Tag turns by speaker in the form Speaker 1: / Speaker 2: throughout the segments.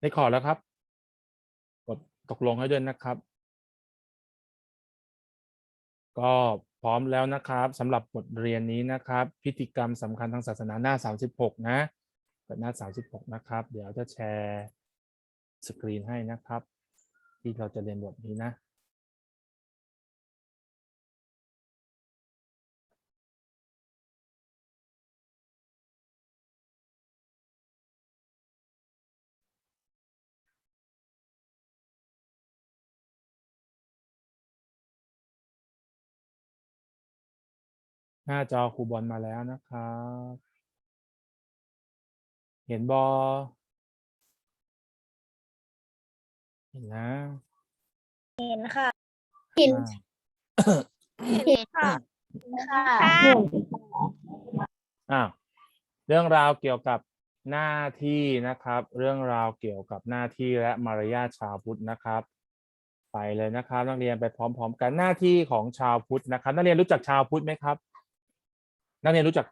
Speaker 1: ได้ขอแล้วครับ กดตกลงให้ด้วยนะครับ ก็พร้อมแล้วนะครับสำหรับบทเรียนนี้นะครับ พิธีกรรมสำคัญทางศาสนาหน้า 36 นะเปิดหน้า 36 นะครับ เดี๋ยวจะแชร์สกรีนให้นะครับ ที่เราจะเรียนบทนี้นะ หน้าจอครูบอลมาแล้วนะครับ เห็นบอเห็นนะ
Speaker 2: เห็นค่ะ
Speaker 1: อ่า
Speaker 2: เห็นค่ะค่ะ
Speaker 1: อะเรื่องราวเกี่ยวกับหน้าที่นะครับ เรื่องราวเกี่ยวกับหน้าที่และมารยาทชาวพุทธนะครับ ไปเลยนะครับนักเรียนไปพร้อม ๆ กันหน้าที่ของชาวพุทธนะครับ นักเรียนรู้จักชาวพุทธไหมครับ นักเรียนรู้จัก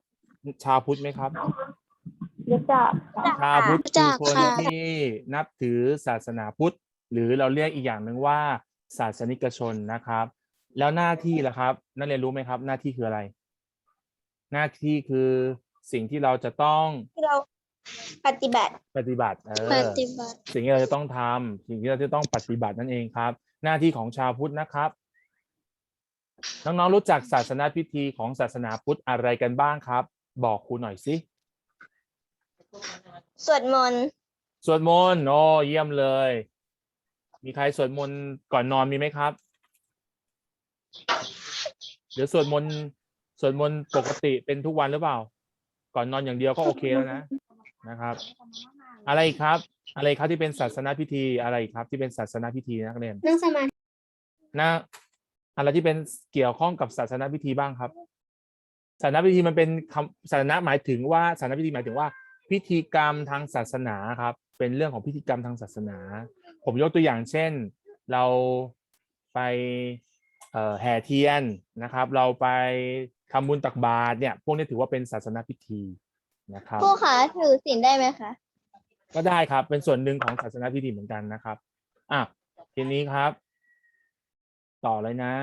Speaker 1: ชาวพุทธไหมครับ
Speaker 2: รู้จัก
Speaker 1: ชาวพุทธ
Speaker 3: รู้จั
Speaker 1: คือกคน
Speaker 3: ค่ะ
Speaker 1: ที่นับถือศาสนาพุทธ หรือเราเรียกอีกอย่างหนึ่งว่า ศาสนิกชนนะครับ แล้วหน้าที่ล่ะครับ นักเรียนรู้ไหมครับ หน้าที่คืออะไร หน้าที่คือสิ่งที่เราจะต้อง
Speaker 2: ที่เราปฏิบัติ
Speaker 1: ปฏิบัติเอ
Speaker 3: ป
Speaker 1: อ
Speaker 3: ฏิบัติ
Speaker 1: สิ่งที่เราจะต้องทำสิ่งที่เราจะต้องปฏิบัตินั่นเองครับ หน้าที่ของชาวพุทธนะครับ น้องๆรู้จักศาสนาพิธีของศาสนาพุทธอะไรกันบ้างครับ บอกครูหน่อยสิ
Speaker 2: สวดมนต์
Speaker 1: สวดมนต์โอ้เยี่ยมเลย มีใครสวดมนต์ก่อนนอนมีไหมครับหรือสวดมนต์สวดมนต์ปกติเป็นทุกวันหรือเปล่า ก่อนนอนอย่างเดียวก็โอเคแล้วนะนะครับ อะไรอีกครับ อะไรครับที่เป็นศาสนาพิธีอะไรอีกครับ ที่เป็นศาสนาพิธีนักเรียน
Speaker 2: นั่งสมาธิ
Speaker 1: นะ อะไรที่เป็นเกี่ยวข้องกับศาสนาพิธีบ้างครับ ศาสนาพิธีมันเป็นคำศาสนาหมายถึงว่าศาสนาพิธีหมายถึงว่า พิธีกรรมทางศาสนาครับ เป็นเรื่องของพิธีกรรมทางศาสนา ผมยกตัวอย่างเช่น เราไปเอ่อแห่เทียนนะครับ เราไปทำบุญตักบาตรเนี่ย พวกนี้ถือว่าเป็นศาสนาพิธีนะครับ
Speaker 2: ผู้ขาถือศีลได้ไหมคะ
Speaker 1: ก็ได้ครับเป็นส่วนหนึ่งของศาสนาพิธีเหมือนกันนะครับอะทีนี้ครับ ต่อเลยนะ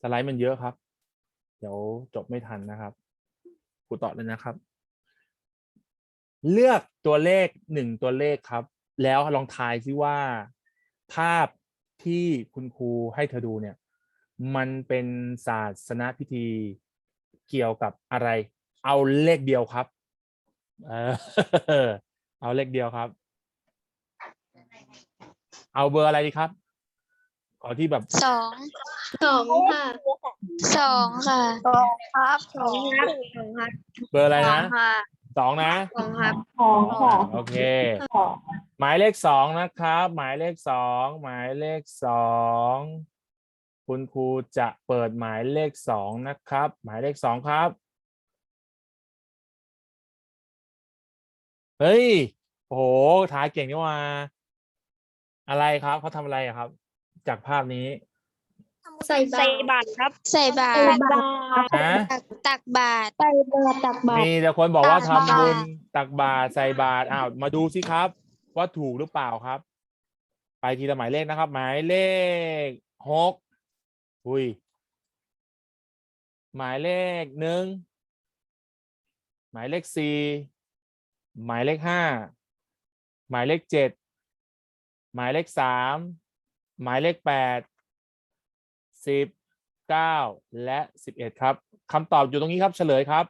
Speaker 1: สไลด์มันเยอะครับ เดี๋ยวจบไม่ทันนะครับครูต่อเลยนะครับ เลือกตัวเลขหนึ่งตัวเลขครับ แล้วลองทายซิว่า ภาพที่คุณครูให้เธอดูเนี่ย มันเป็นศาสนาพิธีเกี่ยวกับอะไร เอาเลขเดียวครับ เออ เอาเลขเดียวครับ เอาเบอร์อะไรดีครับ ขอที่แบบ
Speaker 3: สอง
Speaker 2: สองค่ะ
Speaker 3: สองค่ะ
Speaker 2: สองครับสองครับสองครับ
Speaker 1: เบอร์อะไรนะ
Speaker 2: ค่ะ
Speaker 1: สองนะ
Speaker 2: สองครับสองค่ะ
Speaker 1: โอเค หมายเลขสองนะครับ หมายเลขสองหมายเลขสองคุณครูจะเปิดหมายเลขสองนะครับ หมายเลขสองครับ เฮ้ยโอ้โหทายเก่งนี่หว่า อะไรครับเขาทำอะไรอะครับ จากภาพนี้
Speaker 2: ใส่บาตรครับ
Speaker 3: ใส่บาตร
Speaker 1: ฮะ
Speaker 3: ตักตักบาตร
Speaker 2: ใส่บาตรตักบาตร
Speaker 1: มีแต่คนบอกว่า
Speaker 3: ตั
Speaker 1: ทำ
Speaker 3: กบาตร
Speaker 1: บุญตักบาตรใส่บาตรอ้าวมาดูสิครับ ว่าถูกหรือเปล่าครับ ไปทีละหมายเลขนะครับ หมายเลขหกอุ้ยหมายเลขหนึ่งหมายเลขสี่หมายเลขห้าหมายเลขเจ็ดหมายเลขสาม หมายเลขแปดสิบเก้าและสิบเอ็ดครับคำตอบอยู่ตรงนี้ครับเฉลยครับ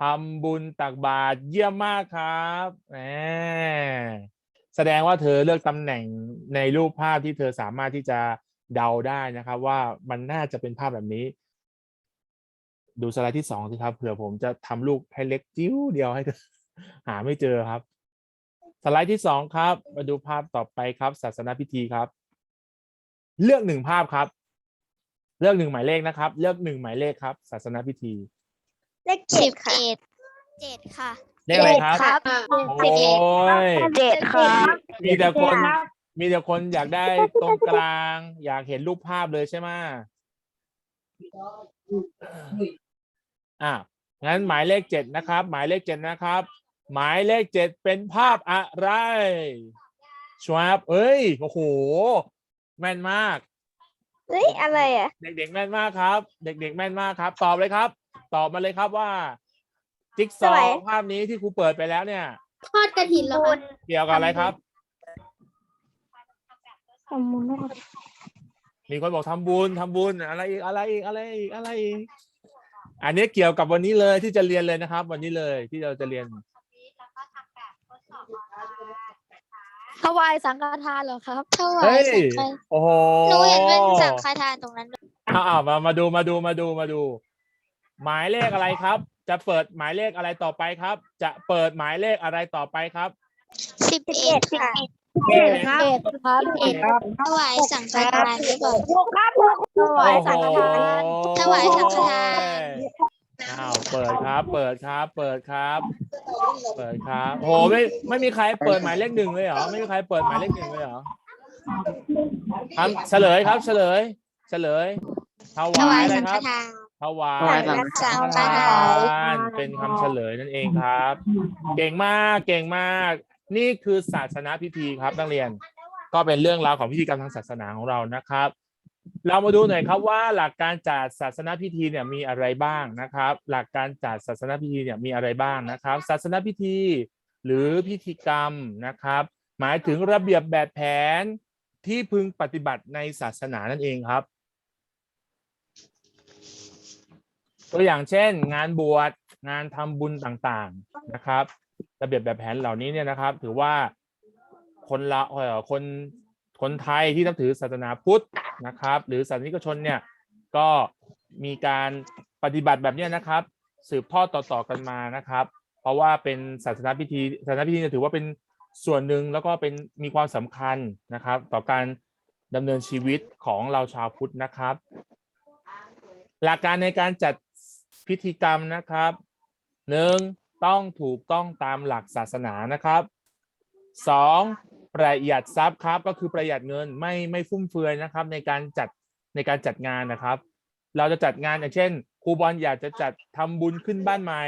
Speaker 1: ทำบุญตักบาตรเยี่ยมมากครับแหมแสดงว่าเธอเลือกตำแหน่งในรูปภาพที่เธอสามารถที่จะเดาได้นะครับ ว่ามันน่าจะเป็นภาพแบบนี้ ดูสไลด์ที่สองสิครับเผื่อผมจะทำลูกให้เล็กจิ้วเดียวให้เธอหาไม่เจอครับ สไลด์ที่สองครับ มาดูภาพต่อไปครับ ศาสนาพิธีครับ เลือกหนึ่งภาพครับ เลือกหนึ่งหมายเลขนะครับ เลือกหนึ่งหมายเลขครับ ศาสนาพิธี
Speaker 2: เลข
Speaker 3: สิ
Speaker 2: เจ็ด
Speaker 3: บ
Speaker 2: ค่ะ
Speaker 3: เอ็ดเจ็ดค่ะ
Speaker 1: เลขอะไรครับ
Speaker 2: ครับ
Speaker 1: โอ้ย
Speaker 2: เจ็ดครับ
Speaker 1: มีแต่คน มีแต่คนอยากได้ตรงกลาง อยากเห็นรูปภาพเลยใช่ไหมอะงั้นหมายเลขเจ็ดนะครับ หมายเลขเจ็ดนะครับ หมายเลขเจ็ดเป็นภาพอะไรชวบเอ้ย โอ้โห แม่นมาก
Speaker 2: เฮ้ยอะไรอะ
Speaker 1: เด็กๆแม่นมากครับ เด็กๆแม่นมากครับ ตอบเลยครับ ตอบมาเลยครับว่า จิ๊กซอ
Speaker 2: สวย
Speaker 1: ว์ภาพนี้ที่ครูเปิดไปแล้วเนี่ย
Speaker 4: ทอดกระถินเหรอคะ
Speaker 1: เกี่ยวกับอะไรครับ
Speaker 2: สมมุติว่า
Speaker 1: มีคนบอกทำบุญทำบุญอะไรอีกอะไรอีกอะไรอีกอะไรอีกอันนี้เกี่ยวกับวันนี้เลยที่จะเรียนเลยนะครับ วันนี้เลยที่เราจะเรียน
Speaker 4: ถวายสังฆทานเหรอครับ
Speaker 3: ถวา
Speaker 1: เฮ้
Speaker 3: ย
Speaker 1: ย
Speaker 3: สังฆ
Speaker 1: โอ้โห
Speaker 3: หนูเห็นเป็นสังฆทานตรงนั้นด้วย
Speaker 1: อ้าวมามาดูมาดูมาดูมาดู หมายเลขอะไรครับ จะเปิดหมายเลขอะไรต่อไปครับ จะเปิดหมายเลขอะไรต่อไปครับ
Speaker 3: สิบเอ็ดค่ะ
Speaker 4: เอ็ดครับเอ็ดครับ
Speaker 3: เอ็ดถวายสังฆทานหรือเปล่า
Speaker 4: ถวายสังฆทาน
Speaker 3: ถวายสังฆทาน
Speaker 1: อ้าวเปิดครับ เปิดครับ เปิดครับ เปิดครับโหไม่ไม่มีใครเปิดหมายเลขหนึ่งเลยเหรอไม่มีใครเปิดหมายเลขหนึ่งเลยเหรอทำเฉลยครับ เฉลย เฉลยถวา
Speaker 3: ยย
Speaker 1: อะไรครับ
Speaker 3: ทาน
Speaker 1: ถวา
Speaker 3: ยสังฆทา
Speaker 1: นนเป็นคำเฉลยนั่นเองครับ เก่งมากเก่งมาก นี่คือศาสนาพิธีครับนักเรียน ก็เป็นเรื่องราวของพิธีกรรมทางศาสนาของเรานะครับ เรามาดูหน่อยครับว่าหลักการจัดศาสนพิธีเนี่ยมีอะไรบ้างนะครับ หลักการจัดศาสนพิธีเนี่ยมีอะไรบ้างนะครับ ศาสนพิธี หรือพิธีกรรมนะครับ หมายถึงระเบียบแบบแผนที่พึงปฏิบัติในศาสนานั่นเองครับ ตัวอย่างเช่น งานบวชงานทำบุญต่างๆนะครับ ระเบียบแบบแผนเหล่านี้เนี่ยนะครับ ถือว่าคนละคน คนไทยที่นับถือศาสนาพุทธนะครับ หรือศาสนิกชนเนี่ยก็มีการปฏิบัติแบบนี้นะครับ สืบทอดต่อๆกันมานะครับ เพราะว่าเป็นศาสนาพิธีศาสนาพิธีเนี่ยถือว่าเป็นส่วนหนึ่งแล้วก็เป็นมีความสำคัญนะครับ ต่อการดำเนินชีวิตของเราชาวพุทธนะครับ หลักการในการจัดพิธีกรรมนะครับหนึ่งต้องถูกต้องตามหลักศาสนานะครับสอง ประหยัดทรัพย์ครับ ก็คือประหยัดเงินไม่ไม่ฟุ่มเฟือยนะครับ ในการจัดในการจัดงานนะครับ เราจะจัดงานอย่างเช่นครูบอลอยากจะจัดทำบุญขึ้นบ้านใหม่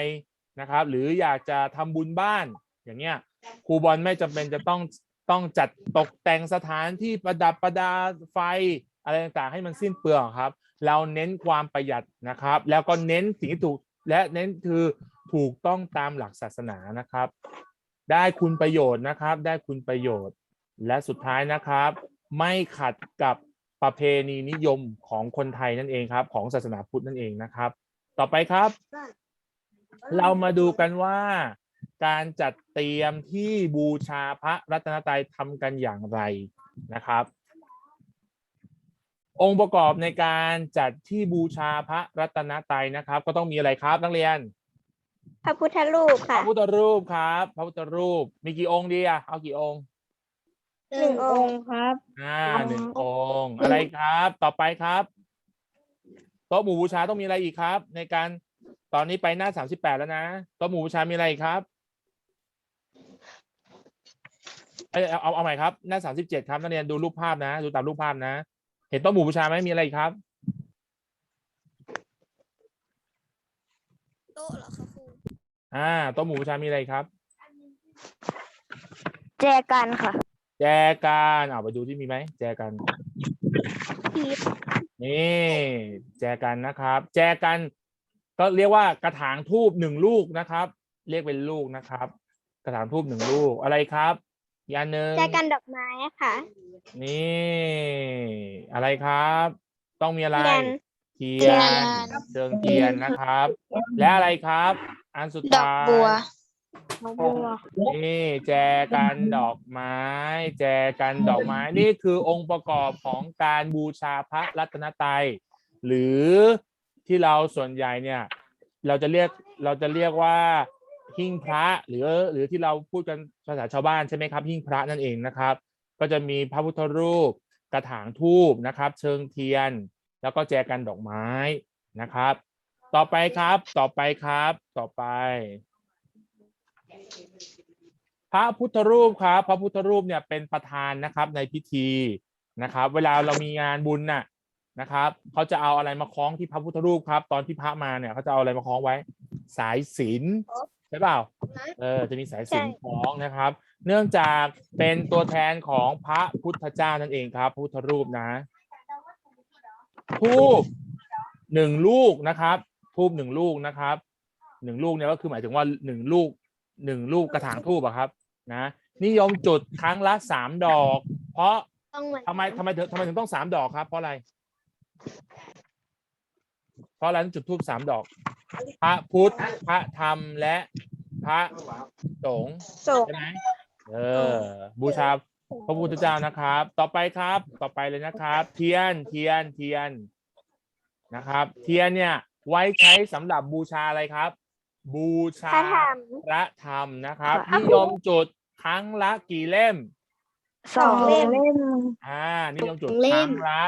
Speaker 1: นะครับ หรืออยากจะทำบุญบ้านอย่างเงี้ยครูบอลไม่จำเป็นจะต้องต้องจัดตกแต่งสถานที่ประดับประดาไฟอะไรต่างๆ ให้มันสิ้นเปลืองครับ เราเน้นความประหยัดนะครับ แล้วก็เน้นสิ่งที่ถูกและเน้นคือถูกต้องตามหลักศาสนานะครับ ได้คุณประโยชน์นะครับ ได้คุณประโยชน์ และสุดท้ายนะครับ ไม่ขัดกับประเพณีนิยมของคนไทยนั่นเองครับ ของศาสนาพุทธนั่นเองนะครับ ต่อไปครับ เรามาดูกันว่าการจัดเตรียมที่บูชาพระรัตนตรัยทำกันอย่างไรนะครับ องค์ประกอบในการจัดที่บูชาพระรัตนตรัยนะครับ ก็ต้องมีอะไรครับนักเรียน
Speaker 2: พระพุทธรูป
Speaker 1: พ
Speaker 2: ค่ะ
Speaker 1: ระพุทธรูปครับพระพุทธรูปมีกี่องค์ดีอะเอากี่องค์
Speaker 2: หนึ่งองค์ครับ
Speaker 1: อ่าหนึ่งองค์ อะไรครับ ต่อไปครับโต๊ะหมู่บูชาต้องมีอะไรอีกครับ ในการตอนนี้ไปหน้าสามสิบแปดแล้วนะโต๊ะหมู่บูชามีอะไรอีกครับเอ้ยเอาเอาเอาใหม่ครับหน้าสามสิบเจ็ดครับนักเรียนดูรูปภาพนะ ดูตามรูปภาพนะ เห็นโต๊ะหมู่บูชาไหมมีอะไรอีกครับ
Speaker 3: โต๊ะเหรอคะครู
Speaker 1: อ่าโต๊ะหมู่บูชามีอะไรครับ
Speaker 2: แจกันค่ะ
Speaker 1: แจกันเอาไปดูที่มีไหมแจกัน นี่แจกันนะครับ แจกัน ก็เรียกว่ากระถางทูบหนึ่งลูกนะครับ เรียกเป็นลูกนะครับ กระถางทูบหนึ่งลูกอะไรครับอีกอันหนึ่ง
Speaker 2: แจกันดอกไม้ค่ะ
Speaker 1: นี่ อะไรครับ ต้องมีอะไร
Speaker 2: เทียน
Speaker 1: เทียนเชิงเทียนนะครับ และอะไรครับ อันสุด
Speaker 3: ดอก
Speaker 1: ท้าย
Speaker 3: บัว
Speaker 2: บัว
Speaker 1: นี่แจกันดอกไม้ แจกันดอกไม้ นี่คือองค์ประกอบของการบูชาพระรัตนตรัย หรือที่เราส่วนใหญ่เนี่ย เราจะเรียกเราจะเรียกว่าหิ้งพระหรือหรือที่เราพูดกันภาษาชาวบ้านใช่ไหมครับหิ้งพระนั่นเองนะครับ ก็จะมีพระพุทธรูป กระถางทูบนะครับ เชิงเทียน แล้วก็แจกันดอกไม้นะครับ ต่อไปครับ ต่อไปครับ ต่อไป พระพุทธรูปครับ พระพุทธรูปเนี่ยเป็นประธานนะครับในพิธีนะครับ เวลาเรามีงานบุญน่ะนะครับเขาจะเอาอะไรมาคล้องที่พระพุทธรูปครับ ตอนที่พระมาเนี่ยเขาจะเอาอะไรมาคล้องไว้ สายสิญจนช่เปล่าเออจะมีสายสิญจนคล้องนะครับ เนื่องจากเป็นตัวแทนของพระพุทธเจ้านั่นเองครับ พุทธรูปนะ ทูบหนึ่งลูกนะครับทูบหนึ่งลูกนะครับหนึ่งลูกเนี่ยก็คือหมายถึงว่าหนึ่งลูกหนึ่งลูกกระถางทูบอะครับ นะนิยมจุดครั้งละสามดอก เพราะ
Speaker 2: ต้องเหมือน
Speaker 1: ทำไมทำไมถึงทำไมถึงต้องสามดอกครับ เพราะอะไร เพราะอะไรต้องจุดทูบสามดอก พระพุทธพระธรรมและพระสงฆ์
Speaker 2: โศก
Speaker 1: ใช่ไหมเออ บูชา พระพุทธเจ้านะครับ ต่อไปครับ ต่อไปเลยนะครับ เทียนเทียนเทียนนะครับ เทียนเนี่ย ไว้ใช้สำหรับบูชาอะไรครับ บูชา
Speaker 2: พระธรรม
Speaker 1: พระธรรมนะครับ
Speaker 2: พระ
Speaker 1: นิยมจุดครั้งละกี่เล่ม
Speaker 2: สองเล่ม
Speaker 1: อ่านิยมจุด
Speaker 3: เล่
Speaker 1: ครั้
Speaker 3: ม
Speaker 1: งละ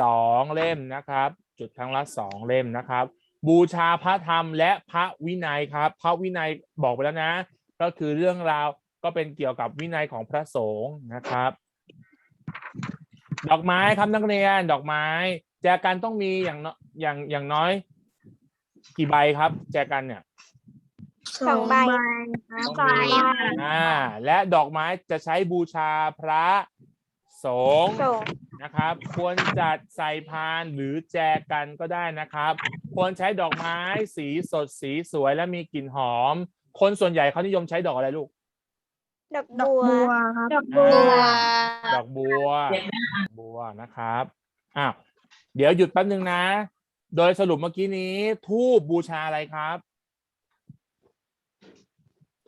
Speaker 1: สองเล่มนะครับ จุดครั้งละสองเล่มนะครับ บูชาพระธรรมและพระวินัยครับ พระวินัยบอกไปแล้วนะ ก็คือเรื่องราว ก็เป็นเกี่ยวกับวินัยของพระสงฆ์นะครับ ดอกไม้ครับนักเรียนดอกไม้แจกันต้องมีอย่างน้อยอย่างอย่างน้อย กี่ใบครับ แจกันเนี่ย
Speaker 2: สองใบ
Speaker 1: ต้องมีอ่าและดอกไม้จะใช้บูชาพระสงฆ์
Speaker 2: โศก
Speaker 1: นะครับ ควรจัดใส่พานหรือแจกันก็ได้นะครับ ควรใช้ดอกไม้สีสดสีสวยและมีกลิ่นหอม คนส่วนใหญ่เขานิยมใช้ดอกอะไรลูก
Speaker 2: ดอกบัวดอก
Speaker 1: บั
Speaker 2: บัว
Speaker 1: วดอกบัวบัวนะครับอ้าวเดี๋ยวหยุดแป๊บนึงนะ โดยสรุปเมื่อกี้นี้ ทูบบูชาอะไรครับ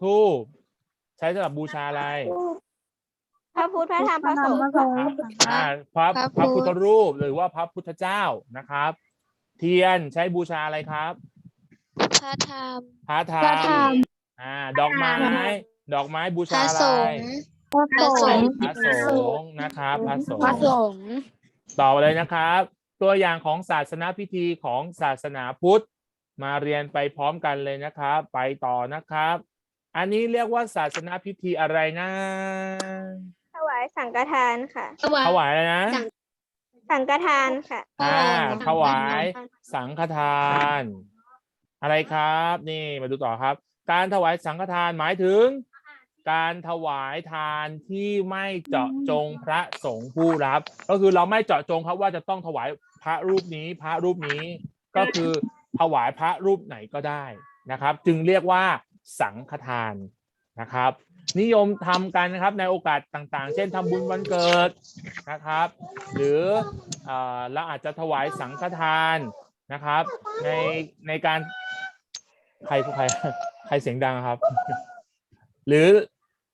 Speaker 1: ทูบใช้สำหรับบูชาอะไร
Speaker 2: พระพุทธพระธรรมพระสงฆ์
Speaker 1: อ่าพระ
Speaker 3: พระ
Speaker 1: พระ
Speaker 3: พุ
Speaker 1: พุ
Speaker 3: ท
Speaker 1: ท
Speaker 3: ธ
Speaker 1: ธรูปหรือว่าพระพุทธเจ้านะครับ เทียนใช้บูชาอะไรครับ
Speaker 3: พระธรรม
Speaker 1: พระธรร
Speaker 3: พระธรร
Speaker 1: ม
Speaker 3: ม
Speaker 1: อ่า ดอกไม้ ดอกไม้ บู
Speaker 3: พ
Speaker 1: ชา
Speaker 3: ระ
Speaker 1: อะไร
Speaker 3: สงฆ์พระสงฆ์
Speaker 1: พระสงฆ์นะครับพระสง
Speaker 4: พระ
Speaker 1: ฆ์
Speaker 4: สงฆ์
Speaker 1: ต่อไปเลยนะครับ ตัวอย่างของศาสนาพิธีของศาสนาพุทธ มาเรียนไปพร้อมกันเลยนะครับ ไปต่อนะครับ อันนี้เรียกว่าศาสนาพิธีอะไรนะ
Speaker 2: ถวายสังฆทานค่ะ
Speaker 1: ถวายอะไรนะ
Speaker 2: สังฆทานค่ะ
Speaker 1: อ่าถวายสังฆทาน อะไรครับ นี่มาดูต่อครับ การถวายสังฆทานหมายถึง การถวายทานที่ไม่เจาะจงพระสงฆ์ผู้รับ ก็คือเราไม่เจาะจงครับว่าจะต้องถวายพระรูปนี้พระรูปนี้ก็คือถวายพระรูปไหนก็ได้นะครับ จึงเรียกว่าสังฆทานนะครับ นิยมทำกันนะครับในโอกาสต่างๆ เช่นทำบุญวันเกิดนะครับ หรือเอ่อเราอาจจะถวายสังฆทานนะครับ ในในการใครใครใครเสียงดังครับ หรือ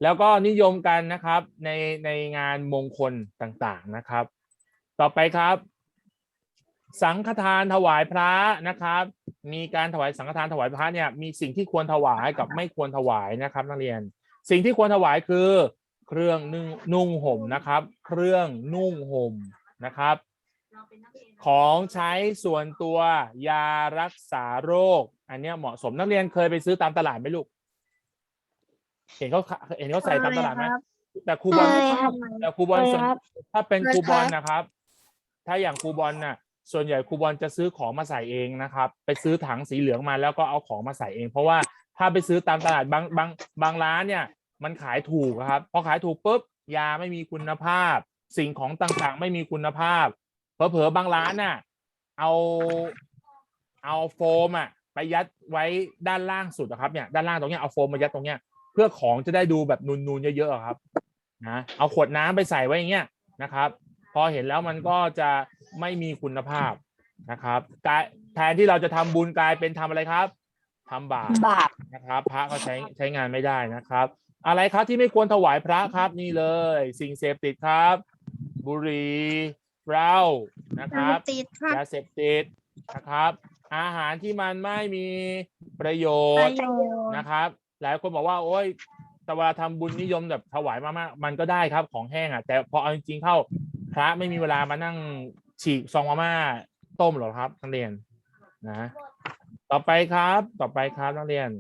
Speaker 1: แล้วก็นิยมกันนะครับในในงานมงคลต่างๆนะครับ ต่อไปครับ สังฆทานถวายพระนะครับ มีการถวายสังฆทานถวายพระเนี่ยมีสิ่งที่ควรถวายกับไม่ควรถวายนะครับนักเรียน สิ่งที่ควรถวายคือ เครื่องนุ่งนุ่งห่มนะครับ เครื่องนุ่งห่มนะครับของใช้ส่วนตัวยารักษาโรค อันเนี้ยเหมาะสมนักเรียนเคยไปซื้อตามตลาดไหมลูก เห็นเขาขะเห็นเขาใส่ตามตลาดไหมแต่ครูบอล
Speaker 2: เคยครับ
Speaker 1: แต่ครูบอลส่วน
Speaker 2: เคยครับ
Speaker 1: ถ้าเป็น
Speaker 3: เคย
Speaker 1: ครูบอล
Speaker 3: ครับ
Speaker 1: นะครับ ถ้าอย่างครูบอลน่ะ ส่วนใหญ่ครูบอลจะซื้อของมาใส่เองนะครับ ไปซื้อถังสีเหลืองมาแล้วก็เอาของมาใส่เอง เพราะว่าถ้าไปซื้อตามตลาดบางบางบางร้านเนี่ย มันขายถูกอะครับพอขายถูกปุ๊บยาไม่มีคุณภาพ สิ่งของต่างๆ ไม่มีคุณภาพเผลอๆบางร้านน่ะ เอาเอาโฟมอะไปยัดไว้ด้านล่างสุดอะครับเนี่ยด้านล่างตรงเนี้ยเอาโฟมมายัดตรงเนี้ย เพื่อของจะได้ดูแบบนูนๆเยอะๆอะครับนะเอาขวดน้ำไปใส่ไว้อย่างเงี้ยนะครับ พอเห็นแล้วมันก็จะไม่มีคุณภาพนะครับกลายแทนที่เราจะทำบุญกลายเป็นทำอะไรครับทำบาป
Speaker 4: บาป
Speaker 1: นะครับ พระก็ใช้ใช้งานไม่ได้นะครับ อะไรครับที่ไม่ควรถวายพระครับนี่เลย สิ่งเสพติดครับ บุหรี่เหล้านะครับ
Speaker 3: ติดค่ะ
Speaker 1: ยาเสพติดนะครับ อาหารที่มันไม่มีประโยชน์นะครับ หลายคนบอกว่า โอ๊ยแต่เวลาทำบุญนิยมแบบถวายมากๆมันก็ได้ครับของแห้งอะ แต่พอเอาจริงๆเข้าพระไม่มีเวลามานั่งฉีกซองมาม่าต้มหรอกครับนักเรียนนะ ต่อไปครับ ต่อไปครับนักเรียน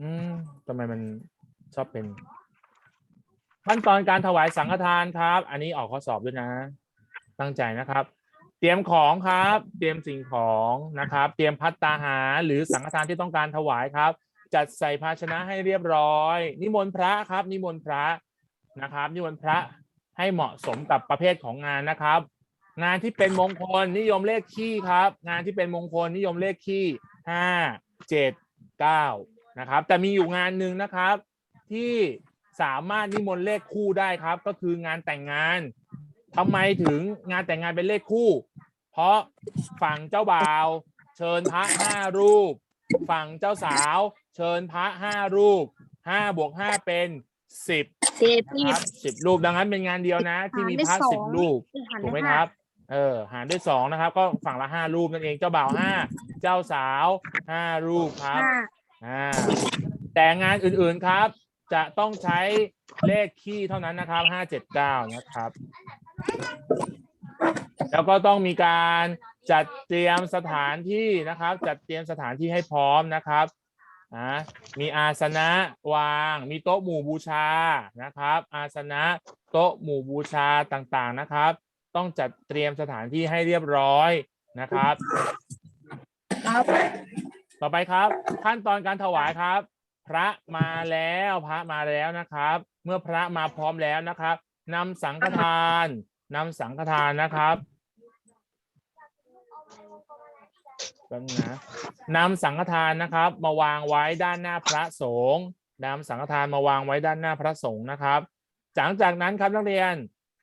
Speaker 1: อืมทำไมมันชอบเป็นขั้นตอนการถวายสังฆทานครับ อันนี้ออกข้อสอบด้วยนะ ตั้งใจนะครับ เตรียมของครับ เตรียมสิ่งของนะครับ เตรียมพัตตาหารหรือสังฆทานที่ต้องการถวายครับ จัดใส่ภาชนะให้เรียบร้อย นิมนต์พระครับ นิมนต์พระนะครับ นิมนต์พระให้เหมาะสมกับประเภทของงานนะครับ งานที่เป็นมงคลนิยมเลขขี้ครับ งานที่เป็นมงคลนิยมเลขขี้ห้าเจ็ดเก้านะครับ แต่มีอยู่งานหนึ่งนะครับ ที่สามารถนิมนต์เลขคู่ได้ครับ ก็คืองานแต่งงาน ทำไมถึงงานแต่งงานเป็นเลขคู่ เพราะฝั่งเจ้าบ่าว เชิญพระห้ารูป ฝั่งเจ้าสาว เชิญพระห้ารูปห้าบวกห้าเป็นสิบ
Speaker 4: สิบ
Speaker 1: นะครับสิบรูปดังนั้นเป็นงานเดียวนะ ที่มีพระสิบรูปถูกไหมครับเออ หารด้วยสองนะครับ ก็ฝั่งละห้ารูปนั่นเองเจ้าบ่าวห้าเจ้าสาวห้ารูปครับอ่าแต่งานอื่นๆครับ จะต้องใช้เลขคี่เท่านั้นนะครับห้าเจ็ดเก้านะครับ แล้วก็ต้องมีการจัดเตรียมสถานที่นะครับ จัดเตรียมสถานที่ให้พร้อมนะครับอ่ามีอาสนะวาง มีโต๊ะหมู่บูชานะครับ อาสนะโต๊ะหมู่บูชาต่างๆนะครับ ต้องจัดเตรียมสถานที่ให้เรียบร้อยนะครับ ต่อไปครับ ขั้นตอนการถวายครับ พระมาแล้วพระมาแล้วนะครับ เมื่อพระมาพร้อมแล้วนะครับนำสังฆทาน นำสังฆทานนะครับแป๊บนึงนะนำสังฆทานนะครับ มาวางไว้ด้านหน้าพระสงฆ์นำสังฆทานมาวางไว้ด้านหน้าพระสงฆ์นะครับหลังจากนั้นครับนักเรียน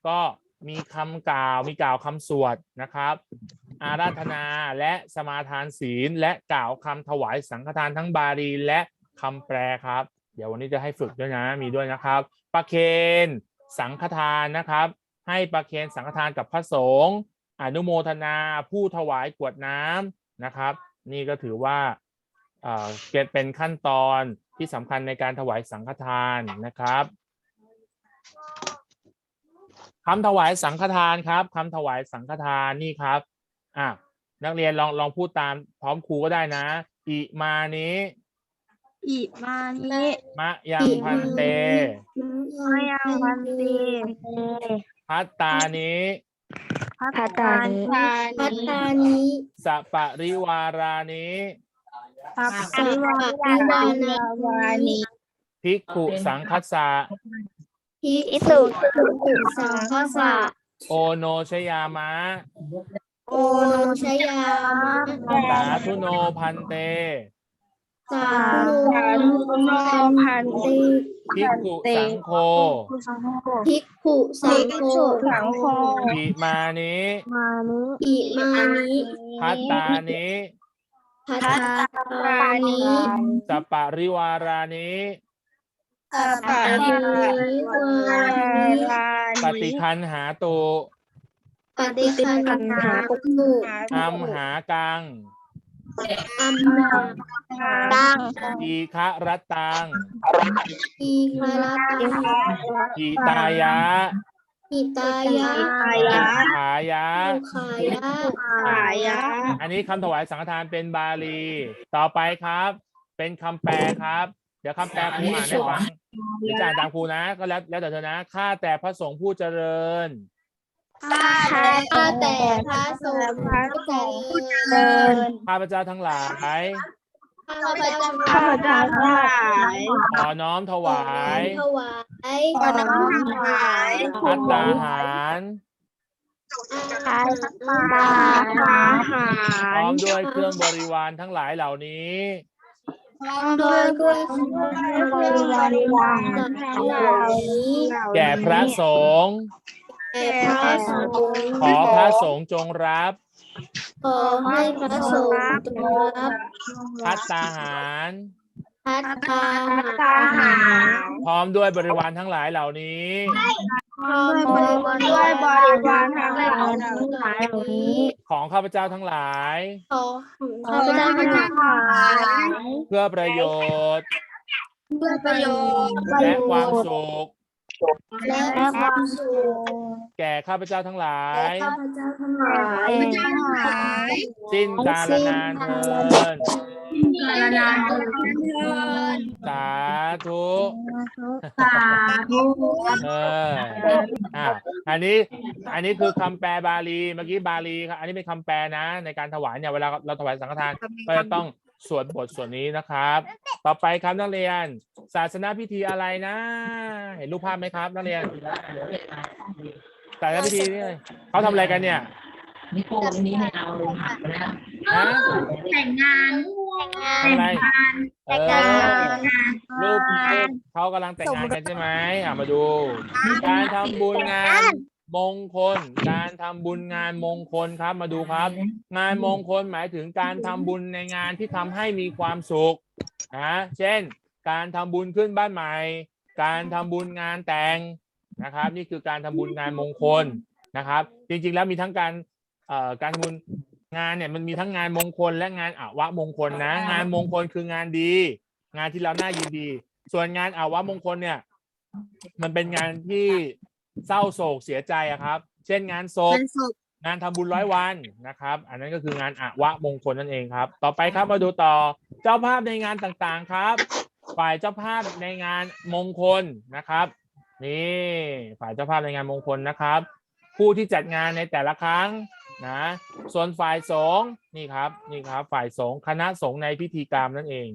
Speaker 1: ก็มีคำกล่าวมีกล่าวคำสวดนะครับ อาราธนาและสมาทานศีล และกล่าวคำถวายสังฆทานทั้งบาลีและคำแปลครับ เดี๋ยววันนี้จะให้ฝึกด้วยนะมีด้วยนะครับประเคนสังฆทานนะครับ ให้ประเคนสังฆทานกับพระสงฆ์อนุโมทนาผู้ถวายกรวดน้ำนะครับ นี่ก็ถือว่าเอ่อเป็นขั้นตอนที่สำคัญในการถวายสังฆทานนะครับคำถวายสังฆทานครับคำถวายสังฆทานนี่ครับอะนักเรียนลองลองพูดตามพร้อมครูก็ได้นะ อิมานี้
Speaker 5: อิมานิ
Speaker 1: มะยังพันเต
Speaker 5: มายังวันตี
Speaker 1: พัตตานิ
Speaker 5: พัตตานิ
Speaker 3: พัฒนานิ
Speaker 1: สะปะริวารานิ
Speaker 5: ปัป
Speaker 3: สั
Speaker 5: ปิ
Speaker 3: พ
Speaker 5: วา
Speaker 3: พะวานาวานิ
Speaker 1: ภิกขุสังคัสสะ
Speaker 3: ภิกษุสังฆสะ
Speaker 1: โอโนชยามะ
Speaker 3: โอโนชยามะ
Speaker 1: สาธุโนพันเต
Speaker 3: สาธุโนพันติ
Speaker 1: ภิกขุสังโฆ
Speaker 3: ภิกขุสังโฆ
Speaker 5: สังโฆ
Speaker 1: อิมานิ
Speaker 5: มานิ
Speaker 3: อิมานิ
Speaker 1: พัตตานิ
Speaker 3: พัฒนานิ
Speaker 1: สะปะริวารานิ
Speaker 3: สัพพะริวานิ
Speaker 1: ปฏิคันหาตุ
Speaker 3: ปฏิคันหาตุ
Speaker 1: อัมหากัง
Speaker 3: อัมมา ตัง
Speaker 1: อีคะรัตตัง
Speaker 3: อีคาราตัง
Speaker 1: อิตายะ
Speaker 3: อิตายะ
Speaker 1: อิขายะ
Speaker 3: อุขายะ
Speaker 5: ขายะ
Speaker 1: อันนี้คำถวายสังฆทานเป็นบาลี ต่อไปครับ เป็นคำแปลครับ เดี๋ยวคำแปลครูอ่านให้ฟังเดี๋ยวจะอ่านตามครูนะ ก็แล้วแล้วแต่เธอนะ ข้าแต่พระสงฆ์ผู้เจริญ
Speaker 3: ข้าแต่พระสงฆ์ผู้เจริญ
Speaker 1: ข้าพเจ้าทั้งหลาย
Speaker 3: ข้าพเจ้า
Speaker 5: ข้าพเจ้าทั้งหลาย
Speaker 1: ขอน้อมถวาย
Speaker 3: ถวาย
Speaker 5: ขอน้อมถวาย
Speaker 1: พัตตาหาร
Speaker 5: พัตตาหา
Speaker 1: พร้อมด้วยเครื่องบริวารทั้งหลายเหล่านี้
Speaker 3: โดยเครื่องบริวารเหล่านี้
Speaker 1: แก่พระสงฆ์
Speaker 3: แก่พระสงฆ์
Speaker 1: ขอพระสงฆ์จงรับ
Speaker 3: ขอให้พระสงฆ์จงรับ
Speaker 1: พัตตาหาร
Speaker 3: พัฒนา
Speaker 5: ตาหา
Speaker 1: พร้อมด้วยบริวารทั้งหลายเหล่านี้
Speaker 3: พร้อมด้วยบริวารทั้งหลายเหล่านี้
Speaker 1: ของข้าพเจ้าทั้งหลาย
Speaker 3: ขอข้าพเจ้าทั้งหลาย
Speaker 1: เพื่อประโยชน์
Speaker 3: เพื่อประโยชน์
Speaker 1: และความสุข
Speaker 3: และความสุข
Speaker 1: แก่ข้าพเจ้าทั้งหลาย
Speaker 3: ข้าพเจ้าทั้งหลาย
Speaker 1: สิ้นกาลนานเทิน
Speaker 3: นานเทิน
Speaker 1: สาธุ
Speaker 3: สาธุ
Speaker 1: เอออะอันนี้อันนี้คือคำแปลบาลีเมื่อกี้บาลีครับอันนี้เป็นคำแปลนะ ในการถวายเนี่ยเวลาเราถวายสังฆทานก็จะต้องสวดบทส่วนนี้นะครับ ต่อไปครับนักเรียน ศาสนาพิธีอะไรนะ เห็นรูปภาพไหมครับนักเรียน ศาสนาพิธีนี่เขาทำอะไรกันเนี่ย
Speaker 5: นี่โป้นี้ไม่เอาลงหักไปแล้ว
Speaker 1: ฮะ
Speaker 3: แต่งงาน
Speaker 1: ทำอะไรเอ
Speaker 2: แต่งงาน
Speaker 1: อรูปรูปเขากำลังแต่งงานกันใช่ไหมอะมาดู การทำบุญงานมงคล การทำบุญงานมงคลครับมาดูครับ งานมงคลหมายถึงการทำบุญในงานที่ทำให้มีความสุขนะเช่น การทำบุญขึ้นบ้านใหม่ การทำบุญงานแต่ง นะครับ นี่คือการทำบุญงานมงคลนะครับ จริงๆแล้วมีทั้งการเอ่อการทำบุญงานเนี่ยมันมีทั้งงานมงคลและงานอวะมงคลนะ งานมงคลคืองานดี งานที่เราน่ายินดี ส่วนงานอาวะมงคลเนี่ย มันเป็นงานที่เศร้าโศกเสียใจอะครับ เช่นงานศพ
Speaker 3: เป็นศพ
Speaker 1: งานทำบุญร้อยวันนะครับ อันนั้นก็คืองานอวะมงคลนั่นเองครับ ต่อไปครับมาดูต่อเจ้าภาพในงานต่างๆครับ ฝ่ายเจ้าภาพในงานมงคลนะครับ นี่ฝ่ายเจ้าภาพในงานมงคลนะครับ ผู้ที่จัดงานในแต่ละครั้งนะส่วนฝ่ายสงฆ์นี่ครับนี่ครับ ฝ่ายสงฆ์คณะสงฆ์ในพิธีกรรมนั่นเอง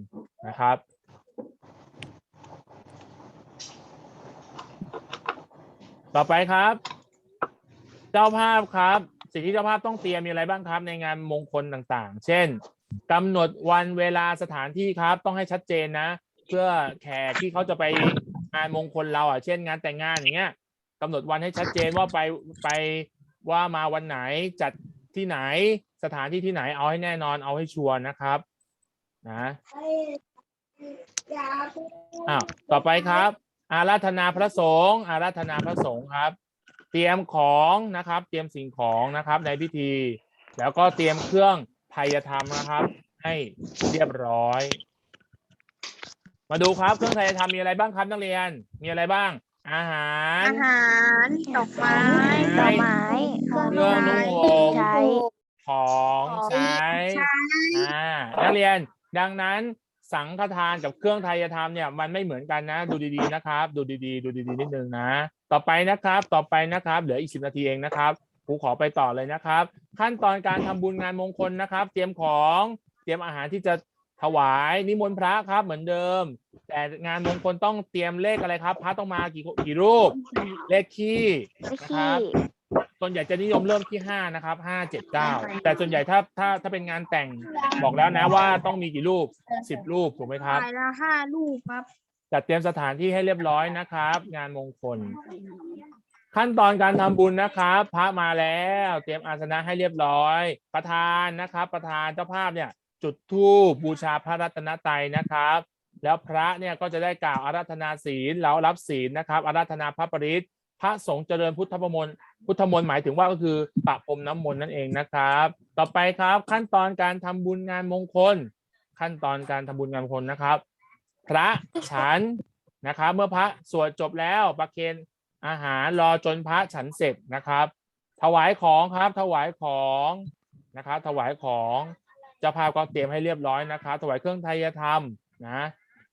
Speaker 1: นะครับ ต่อไปครับ เจ้าภาพครับสิ่งที่เจ้าภาพต้องเตรียมมีอะไรบ้างครับ ในงานมงคลต่างๆ เช่นกำหนดวันเวลาสถานที่ครับ ต้องให้ชัดเจนนะ เพื่อแขกที่เขาจะไป งานมงคลเราอะเช่นงานแต่งงานอย่างเงี้ยกำหนดวันให้ชัดเจนว่าไปไปว่ามาวันไหนจัดที่ไหนสถานที่ที่ไหนเอาให้แน่นอนเอาให้ชัวร์นะครับ นะอ้าวต่อไปครับ อาราธนาพระสงฆ์อาราธนาพระสงฆ์ครับ เตรียมของนะครับ เตรียมสิ่งของนะครับ ในพิธี แล้วก็เตรียมเครื่องไทยธรรมนะครับ ให้เรียบร้อย มาดูครับเครื่องไทยธรรมมีอะไรบ้างครับนักเรียน มีอะไรบ้าง อาหาร
Speaker 3: อาหารดอกไม้
Speaker 1: ดอกไม้
Speaker 2: เครื่อง
Speaker 1: เครื่องนุ่งห่ม
Speaker 2: ใช้
Speaker 1: ของใช้อ่านักเรียน ดังนั้นสังฆทานกับเครื่องไทยธรรมเนี่ยมันไม่เหมือนกันนะ ดูดีๆนะครับ ดูดีๆ ดูดีๆนิดนึงนะ ต่อไปนะครับ ต่อไปนะครับ เหลืออีกสิบนาทีเองนะครับครูขอไปต่อเลยนะครับ ขั้นตอนการทำบุญงานมงคลนะครับ เตรียมของเตรียมอาหารที่จะ ถวายนิมนต์พระครับเหมือนเดิม แต่งานมงคลต้องเตรียมเลขอะไรครับ พระต้องมากี่กี่รูป เลขคี่
Speaker 2: ไม่
Speaker 1: นะค
Speaker 2: ขี้
Speaker 1: รับส่วนใหญ่จะนิยมเริ่มที่ห้านะครับห้าเจ็ดเก้าแต่ส่วนใหญ่ถ้าถ้าถ้าเป็นงานแต่งบอกแล้วนะว่าต้องมีกี่รูปสิบรูปถูกไหมครับ
Speaker 3: ฝ่ายละห้าลูกครับ
Speaker 1: จัดเตรียมสถานที่ให้เรียบร้อยนะครับ งานมงคล ขั้นตอนการทำบุญนะครับ พระมาแล้ว เตรียมอาสนะให้เรียบร้อย ประธานนะครับ ประธานเจ้าภาพเนี่ย จุดธูปบูชาพระรัตนตรัยนะครับ แล้วพระเนี่ยก็จะได้กล่าวอาราธนาศีลแล้วรับศีลนะครับ อาราธนาพระปริตพระสงฆ์เจริญพุทธมนต์พุทธมนต์หมายถึงว่าก็คือปะพรมน้ำมนต์นั่นเองนะครับ ต่อไปครับขั้นตอนการทำบุญงานมงคล ขั้นตอนการทำบุญงานมงคลนะครับ พระฉันนะครับ เมื่อพระสวดจบแล้วประเคนอาหารรอจนพระฉันเสร็จนะครับ ถวายของครับถวายของนะครับ ถวายของ จ้าภาพก็เตรียมให้เรียบร้อยนะครับถวายเครื่องไทยธรรมนะ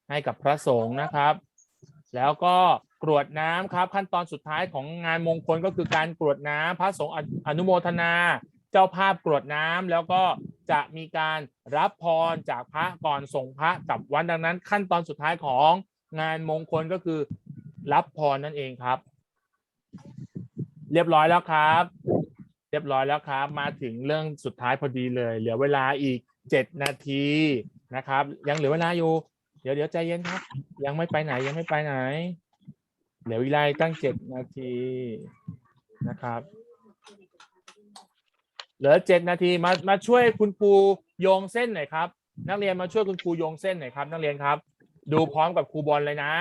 Speaker 1: ให้กับพระสงฆ์นะครับ แล้วก็กรวดน้ำครับ ขั้นตอนสุดท้ายของงานมงคลก็คือการกรวดน้ำพระสงฆ์อนุโมทนา เจ้าภาพกรวดน้ำแล้วก็จะมีการรับพรจากพระก่อนส่งพระกลับวัดดังนั้น ขั้นตอนสุดท้ายของงานมงคลก็คือรับพรนั่นเองครับ เรียบร้อยแล้วครับ เรียบร้อยแล้วครับ มาถึงเรื่องสุดท้ายพอดีเลย เหลือเวลาอีกเจ็ดนาทีนะครับ ยังเหลือเวลาอยู่ เดี๋ยวเดี๋ยวใจเย็นครับ ยังไม่ไปไหนยังไม่ไปไหน เหลือเวลาตั้งเจ็ดนาทีนะครับ เหลือเจ็ดนาทีมามาช่วยคุณครูโยงเส้นหน่อยครับ นักเรียนมาช่วยคุณครูโยงเส้นหน่อยครับ นักเรียนครับ ดูพร้อมกับครูบอลเลยนะ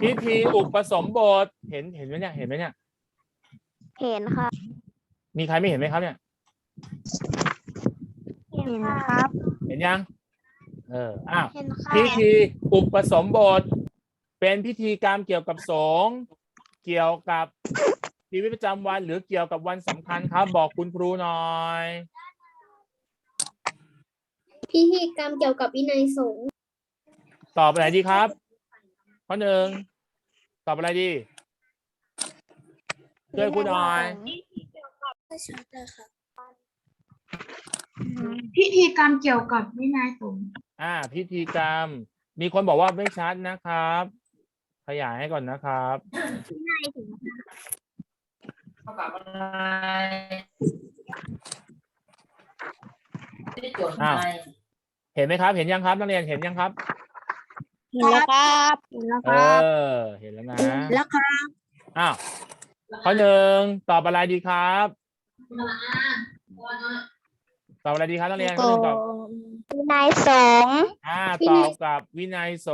Speaker 1: พิธีอุปสมบทเห็นเห็นไหมเนี่ยเห็นไหมเนี่ย
Speaker 2: เห็นค่ะ
Speaker 1: มีใครไม่เห็นไหมครับเนี่ย
Speaker 2: เห็นครับ
Speaker 1: เห็นยัง เออ อ้าว
Speaker 2: เห็นค่ะ
Speaker 1: พิธีอุปสมบท เป็นพิธีกรรมเกี่ยวกับสงฆ์เกี่ยวกับชีวิตประจำวัน หรือเกี่ยวกับวันสำคัญครับ บอกคุณครูหน่อย
Speaker 3: พิธีกรรมเกี่ยวกับวินัยสงฆ์
Speaker 1: ตอบอะไรดีครับ ข้อหนึ่ง ตอบอะไรดีช่วยคุณหน่อย
Speaker 3: พิธีกรรมเกี่ยวกับวินัยสงฆ์
Speaker 1: อ่า พิธีกรรม มีคนบอกว่าไม่ชัดนะครับ ขยายให้ก่อนนะครับอ้าวเห็นไหมครับ เห็นยังครับนักเรียนเห็นยังครับ
Speaker 2: เห็นแล้วครับเห็นแล้ว
Speaker 1: เอ
Speaker 2: ครับ
Speaker 1: อ เห็นแล้วนะ
Speaker 2: แล้วครับ
Speaker 1: อ้าวข้อหนึ่งตอบอะไรดีครับ ตอบอะไรดีครับนักเรียนข้อหนึ่งตอบ
Speaker 2: วินัยสงฆ์
Speaker 1: อ่าตอบกับวินัยส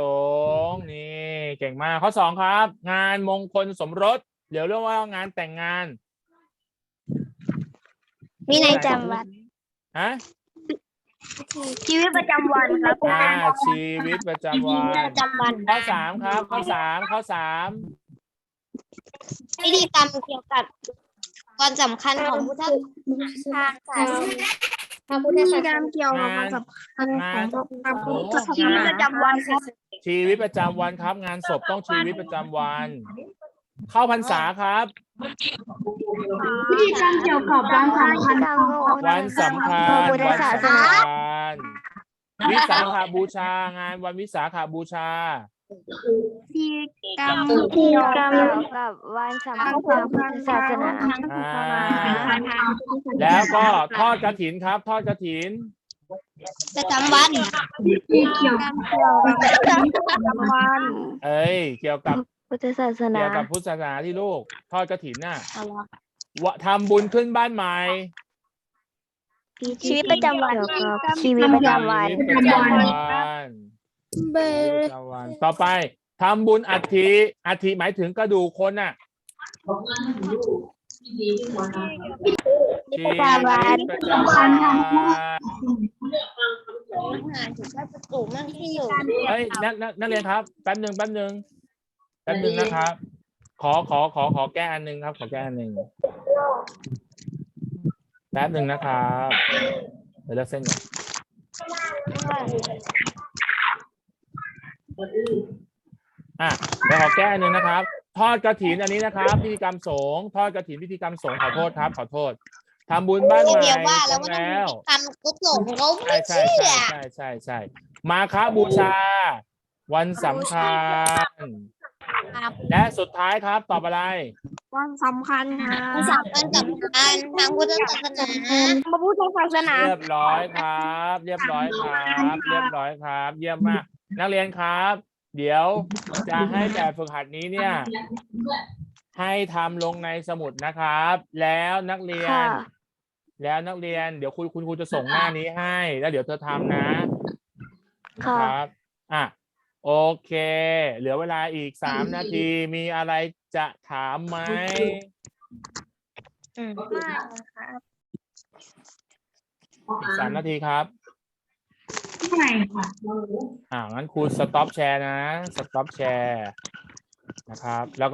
Speaker 1: งฆ์นี่เก่งมากข้อสองครับ งานมงคลสมรสเดี๋ยวเรียกว่างานแต่งงาน
Speaker 2: วินัยจำวัน
Speaker 1: ฮะ
Speaker 2: ชีวิตประจำวันครับ
Speaker 1: อ่าชีวิตประจำวัน
Speaker 2: ประจำวัน
Speaker 1: ข้อสามครับข้อสามข้อสาม
Speaker 2: พิธีกรรมเกี่ยวกับ วันสำคัญของพุทธศาสนาพระพุทธศาสนาเกี่ยวกับวันสำคัญของพระพุทธศาสนาประจำวันครับ
Speaker 1: ชีวิตประจำวันครับ งานศพต้องชีวิตประจำวัน เข้าพรรษาครับ
Speaker 3: พิธีกรรมเกี่ยวกับวันสำคัญของ
Speaker 1: วันสำคัญ
Speaker 2: พระพุทธ
Speaker 1: วัน
Speaker 2: ศาส
Speaker 1: สำ
Speaker 2: นา
Speaker 1: คัญวิสาขาบูชางานวันวิสาขาบูชา
Speaker 2: กรรมเกี่ยวกับวันสำคัญของพุทธศาสนา
Speaker 1: อ่าแล้วก็ทอดกระถินครับ ทอดกระถิน
Speaker 2: ประจำวัน
Speaker 3: ที่เกี่ยวกับ
Speaker 2: เกี่ยวกับประจำวัน
Speaker 1: เอ้ย เกี่ยวกับ
Speaker 2: พุทธศาสนา
Speaker 1: เกี่ยวกับพุทธศาสนาที่ลูก ทอดกระถินน่ะ
Speaker 2: เอาละ
Speaker 1: วะทำบุญขึ้นบ้านใหม่
Speaker 2: ชีวิตประจำวันชีวิตประจำวัน
Speaker 1: ชีวิตประจำวันประจำวันต่อไปทำบุญอัฐิอัฐิหมายถึงกระดูกคนน่ะชีวิตประจำวัน
Speaker 2: ปู่มั่งที่อยู่
Speaker 1: เฮ้ยนักนักนักเรียนครับแป๊บหนึ่งแป๊บหนึ่งแป๊บหนึ่งนะครับ ขอขอขอขอแก้อันหนึ่งครับ ขอแก้อันหนึ่งแป๊บหนึ่งนะครับเดี๋ยวเลือกเส้นก่อน อะเดี๋ยวขอแก้อันหนึ่งนะครับ ทอดกระถินอันนี้นะครับ พิธีกรรมสงฆ์ทอดกระถินพิธีกรรมสงฆ์ขอโทษครับ ขอโทษทำบุญบ้านใหม่
Speaker 2: เดียวว่าแล้ว
Speaker 1: ตรง
Speaker 2: ว่า
Speaker 1: แล้ว
Speaker 2: ทำกุศลเขา
Speaker 1: ใช่
Speaker 2: ไม่
Speaker 1: ใช่
Speaker 2: เชื่อ
Speaker 1: ใช่ใช่ใช่ใช่มาค้าบูชา วันสำคัญ และสุดท้ายครับตอบอะไร
Speaker 2: วันสำคัญค่ะวันสำคัญสำคัญทางพุทธศาสนาพระพุทธศาสนา
Speaker 1: เรียบร้อยครับ เรียบร้อยครับ เรียบร้อยครับ เยี่ยมมาก นักเรียนครับ เดี๋ยวจะให้แบบฝึกหัดนี้เนี่ย ให้ทำลงในสมุดนะครับ แล้วนักเรียน
Speaker 2: ค่ะ
Speaker 1: แล้วนักเรียนเดี๋ยวคุณคุณครูจะส่งหน้านี้ให้ แล้วเดี๋ยวเธอทำนะ
Speaker 2: ค่ะ
Speaker 1: ครับ อะ โอเค เหลือเวลาอีกสามนาทีมีอะไรจะถามไหมอีกสามนาทีครับ
Speaker 3: ไม่ค่ะ
Speaker 1: อ่างั้นครูสต็อปแชร์นะสต็อปแชร์นะครับแล้วก็